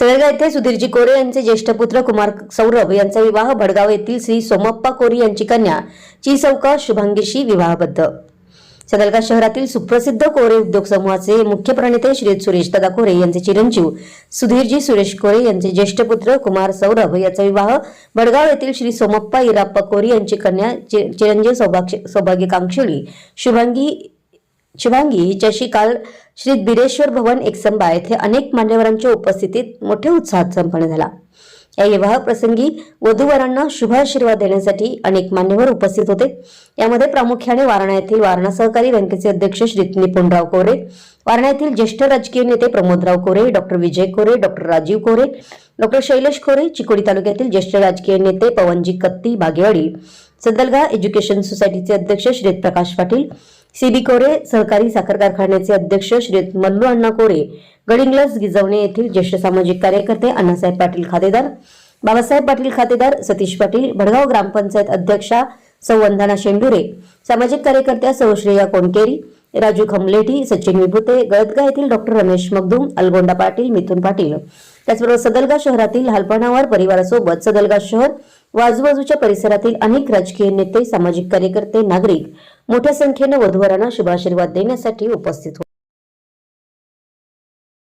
येथे सुधीरजी कोरे यांचे ज्येष्ठ पुत्र कुमार सौरभ यांचा विवाह भडगाव येथील श्री सोमप्पा कोरी यांची कन्या चिसौका शुभांगीशी विवाहबद्ध. सदलगा शहरातील सुप्रसिद्ध कोरे उद्योग समूहाचे मुख्य प्रणेते श्री सुरेश दादा कोरे यांचे चिरंजीव सुधीरजी सुरेश कोरे यांचे ज्येष्ठ पुत्र कुमार सौरभ याचा विवाह भडगाव येथील श्री सोमप्पा इराप्पा कोरी यांची कन्या चिरंजीव सौभाग्य सौभाग्यकांक्षी शुभांगी शुभांगी हिच्याशी काल श्री बिरेश्वर भवन एकसंबा येथे अनेक मान्यवरांच्या उपस्थितीत मोठ्या उत्साहात संपन्न झाला. या विवाह प्रसंगी वधूवरांना शुभाशीर्वाद देण्यासाठी अनेक मान्यवर उपस्थित होते. यामध्ये प्रामुख्याने वारणा येथील वारणा सहकारी बँकेचे अध्यक्ष श्री निपुणराव कोरे वारणा येथील ज्येष्ठ राजकीय नेते Pramodrao Kore doctor Vijay Kore doctor Rajiv Kore doctor Shailesh Kore Chikodi तालुक्यातील ज्येष्ठ राजकीय नेते पवनजी कत्ती बागेवाडी सदलगा एज्युकेशन सोसायटीचे अध्यक्ष श्री प्रकाश पाटील सीबी कोरे सहकारी साखर कारखान्याचे अध्यक्ष श्रेत मल्लू अण्णा कोरे गडिंगलस गिजवणे येथील ज्येष्ठ सामाजिक कार्यकर्ते अण्णासाहेब पाटील खातेदार बाबासाहेब पाटील खातेदार सतीश पाटील भडगाव ग्रामपंचायत अध्यक्षा सौ वंदना शेंडुरे सामाजिक कार्यकर्त्या सौ श्रेया कोणकेरी राजू खमलेठी सचिन विभुते गळदगा येथील डॉक्टर रमेश मगदूम अलगोंडा पाटील मिथुन पाटील. त्याचबरोबर सदलगा शहरातील हालपणावर परिवारासोबत सदलगा शहर व आजूबाजूच्या परिसरातील अनेक राजकीय नेते सामाजिक कार्यकर्ते नागरिक मोठ्या संख्येनं वधूवरांना शुभाशीर्वाद देण्यासाठी उपस्थित होते.